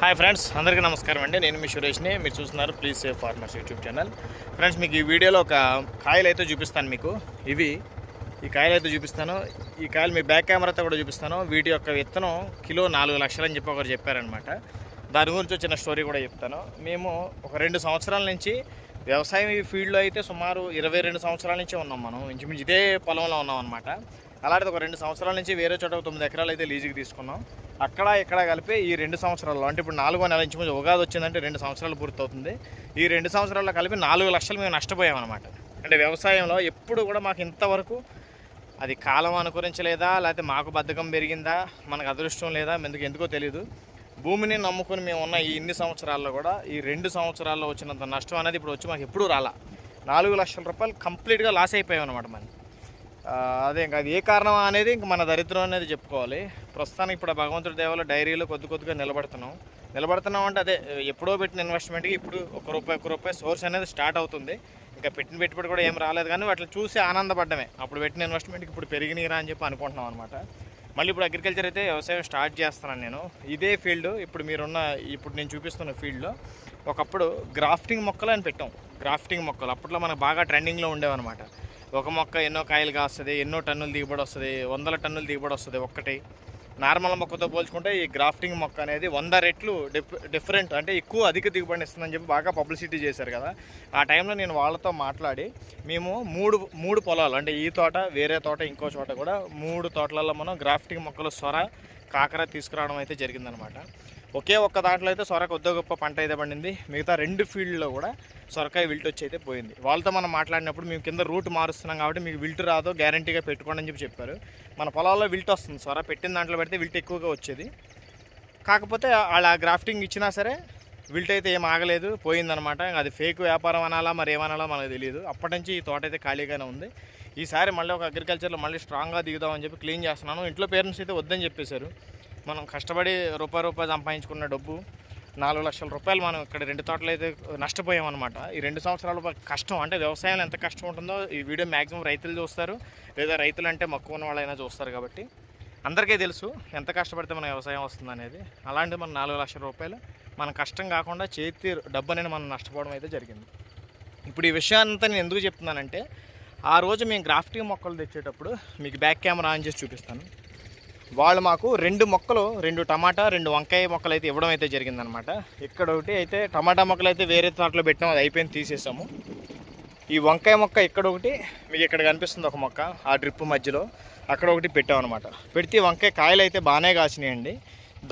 Hi friends అందరికీ నమస్కారం అండి. నేను మీ సురేష్ని. మీరు చూస్తున్నారు please save farmers YouTube channel. Friends మీకు ఈ వీడియోలో ఒక కాయలు అయితే చూపిస్తాను మీకు. ఇవి ఈ కాయలు అయితే చూపిస్తాను. ఈ కాయలు మీ బ్యాక్ కెమెరాతో కూడా చూపిస్తాను. వీటి యొక్క విత్తనం కిలో నాలుగు లక్షలు అని చెప్పి ఒకరు చెప్పారనమాట దాని గురించి వచ్చిన స్టోరీ కూడా చెప్తాను. మేము ఒక రెండు సంవత్సరాల నుంచి వ్యవసాయం ఈ ఫీల్డ్లో అయితే సుమారు ఇరవై రెండు సంవత్సరాల నుంచి ఉన్నాం మనం. ఇంచుమించు ఇదే పొలంలో ఉన్నాం అనమాట అలాంటిది ఒక రెండు సంవత్సరాల నుంచి వేరే చోట తొమ్మిది ఎకరాలు అయితే లీజుకి తీసుకున్నాం. అక్కడ ఇక్కడ కలిపి ఈ రెండు సంవత్సరాల్లో అంటే ఇప్పుడు నాలుగో నెల నుంచి ఉగాది వచ్చిందంటే రెండు సంవత్సరాలు పూర్తవుతుంది. ఈ రెండు సంవత్సరాల్లో కలిపి నాలుగు లక్షలు మేము నష్టపోయాం అనమాట అంటే వ్యవసాయంలో ఎప్పుడు కూడా మాకు ఇంతవరకు అది కాలం అనుకరించలేదా లేకపోతే మాకు బద్ధకం పెరిగిందా మనకు అదృష్టం లేదా ఎందుకు ఎందుకో తెలియదు భూమిని నమ్ముకుని మేము ఉన్న ఈ ఇన్ని సంవత్సరాల్లో కూడా ఈ రెండు సంవత్సరాల్లో వచ్చినంత నష్టం అనేది ఇప్పుడు వచ్చి మాకు ఎప్పుడూ రాలా. నాలుగు లక్షల రూపాయలు కంప్లీట్గా లాస్ అయిపోయాం అనమాట మనం అదే ఇంకా అది ఏ కారణం అనేది ఇంక మన దరిద్రం అనేది చెప్పుకోవాలి. ప్రస్తుతానికి ఇప్పుడు భగవంతుడి దేవాల డైరీలో కొద్ది కొద్దిగా నిలబడుతున్నాం. నిలబడుతున్నాం అంటే అదే ఎప్పుడో పెట్టిన ఇన్వెస్ట్మెంట్కి ఇప్పుడు ఒక రూపాయి ఒక రూపాయి సోర్స్ అనేది స్టార్ట్ అవుతుంది. ఇంకా పెట్టిన పెట్టుబడి కూడా ఏం రాలేదు కానీ వాటిని చూసి ఆనందపడ్డమే. అప్పుడు పెట్టిన ఇన్వెస్ట్మెంట్కి ఇప్పుడు పెరిగినాయిరా అని చెప్పి అనుకుంటున్నాం అనమాట మళ్ళీ ఇప్పుడు అగ్రికల్చర్ అయితే వ్యవసాయం స్టార్ట్ చేస్తున్నాను నేను. ఇదే ఫీల్డ్ ఇప్పుడు మీరున్న ఇప్పుడు నేను చూపిస్తున్న ఫీల్డ్లో ఒకప్పుడు గ్రాఫ్టింగ్ మొక్కలు అని పెట్టాం. గ్రాఫ్టింగ్ మొక్కలు అప్పట్లో మనకు బాగా ట్రెండింగ్లో ఉండేవన్నమాట. ఒక మొక్క ఎన్నో కాయలు కాస్తుంది ఎన్నో టన్నులు దిగుబడి వస్తుంది వందల టన్నులు దిగుబడి వస్తుంది ఒక్కటి. నార్మల్ మొక్కతో పోల్చుకుంటే ఈ గ్రాఫ్టింగ్ మొక్క అనేది వంద రెట్లు డిఫరెంట్ అంటే ఎక్కువ అధిక దిగుబడిని ఇస్తుందని చెప్పి బాగా పబ్లిసిటీ చేశారు కదా. ఆ టైంలో నేను వాళ్ళతో మాట్లాడి మేము మూడు మూడు పొలాలు అంటే ఈ తోట వేరే తోట ఇంకో చోట కూడా మూడు తోటలలో మనం గ్రాఫ్టింగ్ మొక్కలు సొర కాకర తీసుకురావడం అయితే జరిగిందనమాట. ఒకే ఒక్క దాంట్లో అయితే సొరక కొద్ది గొప్ప పంట అయితే పండింది. మిగతా రెండు ఫీల్డ్లో కూడా సొరకాయ విల్ట్ వచ్చి అయితే పోయింది. వాళ్ళతో మనం మాట్లాడినప్పుడు మేము కింద రూట్ మారుస్తున్నాం కాబట్టి మీకు విల్ట్ రాదో గ్యారంటీగా పెట్టుకోండి అని చెప్పి చెప్పారు. మన పొలాల్లో విల్ట్ వస్తుంది. సొర పెట్టిన దాంట్లో పెడితే విల్ట్ ఎక్కువగా వచ్చేది. కాకపోతే వాళ్ళ గ్రాఫ్టింగ్ ఇచ్చినా సరే విల్ట్ అయితే ఏం ఆగలేదు. పోయిందనమాట అది ఫేక్ వ్యాపారం అనాలా మరి ఏమనాలా మనకు తెలియదు. అప్పటి నుంచి ఈ తోట అయితే ఖాళీగానే ఉంది. ఈసారి మళ్ళీ ఒక అగ్రికల్చర్లో మళ్ళీ స్ట్రాంగ్గా దిగుదామని చెప్పి క్లీన్ చేస్తున్నాను. ఇంట్లో పేరెంట్స్ అయితే వద్దని చెప్పేశారు. మనం కష్టపడి రూపాయి రూపాయి సంపాదించుకున్న డబ్బు నాలుగు లక్షల రూపాయలు మనం ఇక్కడ రెండు తోటలు అయితే నష్టపోయామన్నమాట. ఈ రెండు సంవత్సరాల కష్టం అంటే వ్యవసాయం ఎంత కష్టం ఉంటుందో ఈ వీడియో మ్యాక్సిమం రైతులు చూస్తారు. లేదా రైతులు అంటే మక్కువ ఉన్న వాళ్ళైనా చూస్తారు కాబట్టి. అందరికీ తెలుసు ఎంత కష్టపడితే మన వ్యవసాయం వస్తుంది అనేది. అలాంటి మన నాలుగు లక్షల రూపాయలు మన కష్టం కాకుండా చేతి డబ్బు అనేది మనం నష్టపోవడం అయితే జరిగింది. ఇప్పుడు ఈ విషయాన్నంతా నేను ఎందుకు చెప్తున్నానంటే ఆ రోజు మేము గ్రాఫ్టింగ్ మొక్కలు తెచ్చేటప్పుడు మీకు బ్యాక్ కెమెరా ఆన్ చేసి చూపిస్తాను. వాళ్ళు మాకు రెండు మొక్కలు రెండు టమాటా రెండు వంకాయ మొక్కలు అయితే ఇవ్వడం అయితే జరిగిందనమాట. ఇక్కడ ఒకటి అయితే టమాటా మొక్కలు అయితే వేరే తోటలో పెట్టినాం అది అయిపోయింది తీసేసాము. ఈ వంకాయ మొక్క ఇక్కడ ఒకటి మీకు ఇక్కడ కనిపిస్తుంది ఒక మొక్క ఆ డ్రిప్ మధ్యలో. అక్కడ ఒకటి పెట్టాం అనమాట. పెడితే వంకాయ కాయలు అయితే బాగానే కాసినాయండి.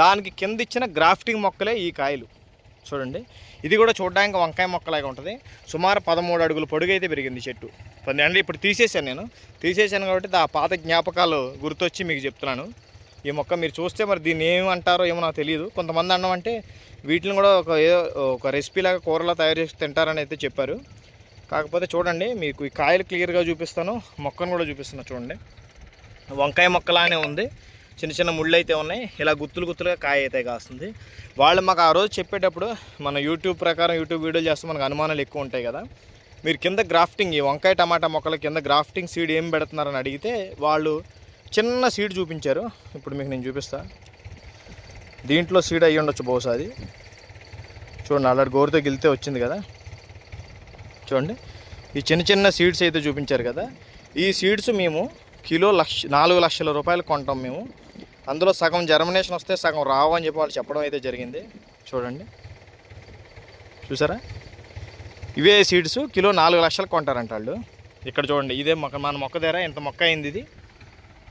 దానికి కింద ఇచ్చిన గ్రాఫ్టింగ్ మొక్కలే ఈ కాయలు. చూడండి. ఇది కూడా చూడడానికి వంకాయ మొక్కలాగా ఉంటుంది. సుమారు పదమూడు అడుగులు పొడుగైతే పెరిగింది చెట్టు. పది అంటే ఇప్పుడు తీసేసాను నేను. తీసేసాను కాబట్టి ఆ పాత జ్ఞాపకాలు గుర్తొచ్చి మీకు చెప్తున్నాను. ఈ మొక్క మీరు చూస్తే మరి దీన్ని ఏమంటారో ఏమో నాకు తెలియదు. కొంతమంది అన్నం అంటే వీటిని కూడా ఒక ఏదో ఒక రెసిపీలాగా కూరలా తయారు చేసి తింటారని అయితే చెప్పారు. కాకపోతే చూడండి మీకు ఈ కాయలు క్లియర్గా చూపిస్తాను. మొక్కను కూడా చూపిస్తున్నా చూడండి. వంకాయ మొక్కలానే ఉంది. చిన్న చిన్న ముళ్ళు అయితే ఉన్నాయి. ఇలా గుత్తులు గుత్తులుగా కాయ అయితే కాస్తుంది. వాళ్ళు మాకు ఆ రోజు చెప్పేటప్పుడు మన యూట్యూబ్ ప్రకారం యూట్యూబ్ వీడియోలు చేస్తే మనకు అనుమానాలు ఎక్కువ ఉంటాయి కదా. మీరు కింద గ్రాఫ్టింగ్ ఈ వంకాయ టమాటా మొక్కల కింద గ్రాఫ్టింగ్ సీడ్ ఏం పెడుతున్నారని అడిగితే వాళ్ళు చిన్న సీడ్ చూపించారు. ఇప్పుడు మీకు నేను చూపిస్తా. దీంట్లో సీడ్ అయ్యి ఉండొచ్చు బహుశా అది. చూడండి అలాంటి గోరుతో గెలితే వచ్చింది కదా. చూడండి ఈ చిన్న చిన్న సీడ్స్ అయితే చూపించారు కదా. ఈ సీడ్స్ మేము కిలో లక్ష నాలుగు లక్షల రూపాయలు కొంటాం మేము. అందులో సగం జర్మినేషన్ వస్తే సగం రావు అని చెప్పి వాళ్ళు చెప్పడం అయితే జరిగింది. చూడండి. చూసారా? ఇవే సీడ్స్ కిలో నాలుగు లక్షలు కొంటారంట వాళ్ళు. ఇక్కడ చూడండి ఇదే మొక్క మన మొక్క దగ్గర ఇంత మొక్క అయింది ఇది.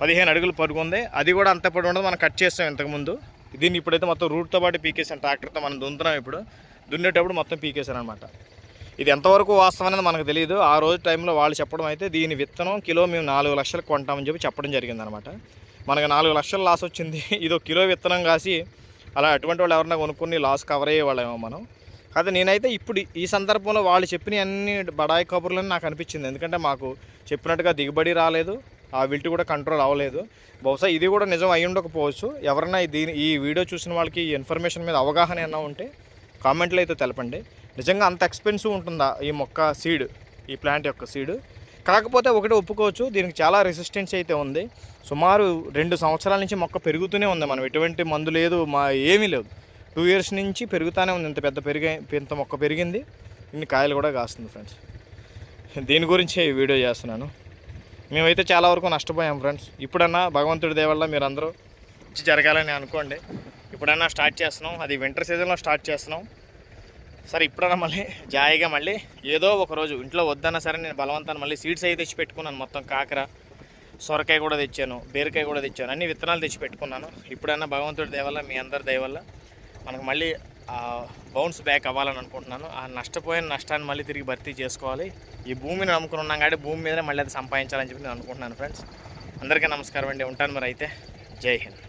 పదిహేను అడుగులు పొడుగు ఉంది. అది కూడా అంత పడి ఉండదు మనం కట్ చేస్తాం ఇంతకుముందు. దీన్ని ఇప్పుడైతే మొత్తం రూట్తో పాటు పీకేసాం ట్రాక్టర్తో మనం దున్నుతున్నాం ఇప్పుడు. దున్నేటప్పుడు మొత్తం పీకేశాను అనమాట ఇది ఎంతవరకు వాస్తవం అనేది మనకు తెలియదు. ఆ రోజు టైంలో వాళ్ళు చెప్పడం అయితే దీని విత్తనం కిలో మేము నాలుగు లక్షలు కొంటామని చెప్పి చెప్పడం జరిగిందనమాట మనకు నాలుగు లక్షల లాస్ వచ్చింది. ఇది ఒక కిలో విత్తనం కాసి అలా అటువంటి వాళ్ళు ఎవరన్నా కొనుక్కుని లాస్ కవర్ అయ్యేవాళ్ళేమో మనం. కాదు నేనైతే ఇప్పుడు ఈ సందర్భంలో వాళ్ళు చెప్పిన అన్ని బడాయి కబుర్లని నాకు అనిపించింది. ఎందుకంటే మాకు చెప్పినట్టుగా దిగుబడి రాలేదు ఆ విల్ట్ కూడా కంట్రోల్ అవ్వలేదు. బహుశా ఇది కూడా నిజం అయి ఉండకపోవచ్చు. ఎవరైనా దీని ఈ వీడియో చూసిన వాళ్ళకి ఈ ఇన్ఫర్మేషన్ మీద అవగాహన ఏమైనా ఉంటే కామెంట్లో అయితే తెలపండి. నిజంగా అంత ఎక్స్పెన్సివ్ ఉంటుందా ఈ మొక్క సీడ్ ఈ ప్లాంట్ యొక్క సీడ్? కాకపోతే ఒకటి ఒప్పుకోవచ్చు దీనికి చాలా రెసిస్టెన్స్ అయితే ఉంది. సుమారు రెండు సంవత్సరాల నుంచి మొక్క పెరుగుతూనే ఉంది మనం. ఎటువంటి మందు లేదు మా ఏమీ లేదు. టూ ఇయర్స్ నుంచి పెరుగుతూనే ఉంది. ఇంత పెద్ద పెరిగే ఇంత మొక్క పెరిగింది. ఇన్ని కాయలు కూడా కాస్తుంది ఫ్రెండ్స్ దీని గురించే ఈ వీడియో చేస్తున్నాను. మేమైతే చాలా వరకు నష్టపోయాం ఫ్రెండ్స్ ఇప్పుడన్నా భగవంతుడి దేవల్ల మీరు అందరూ జరగాలని అనుకోండి. ఇప్పుడన్నా స్టార్ట్ చేస్తున్నాం. అది వింటర్ సీజన్లో స్టార్ట్ చేస్తున్నాం. సరే ఇప్పుడన్నా మళ్ళీ జాయిగా మళ్ళీ ఏదో ఒకరోజు ఇంట్లో వద్దన్నా సరే నేను బలవంతాన్ని మళ్ళీ సీడ్స్ అయితే తెచ్చి పెట్టుకున్నాను మొత్తం కాకర సొరకాయ కూడా తెచ్చాను బీరకాయ కూడా తెచ్చాను అన్ని విత్తనాలు తెచ్చి పెట్టుకున్నాను. ఇప్పుడన్నా భగవంతుడి దయవల్ల మీ అందరి దయవల్ల మనకు మళ్ళీ బౌన్స్ బ్యాక్ అవ్వాలని అనుకుంటున్నాను. ఆ నష్టపోయిన నష్టాన్ని మళ్ళీ తిరిగి భర్తీ చేసుకోవాలి. ఈ భూమిని నమ్ముకుని ఉన్నాం కాబట్టి భూమి మీదనే మళ్ళీ అది సంపాదించాలని చెప్పి నేను అనుకుంటున్నాను ఫ్రెండ్స్ అందరికీ నమస్కారం అండి. ఉంటాను మరి అయితే. జై హింద్.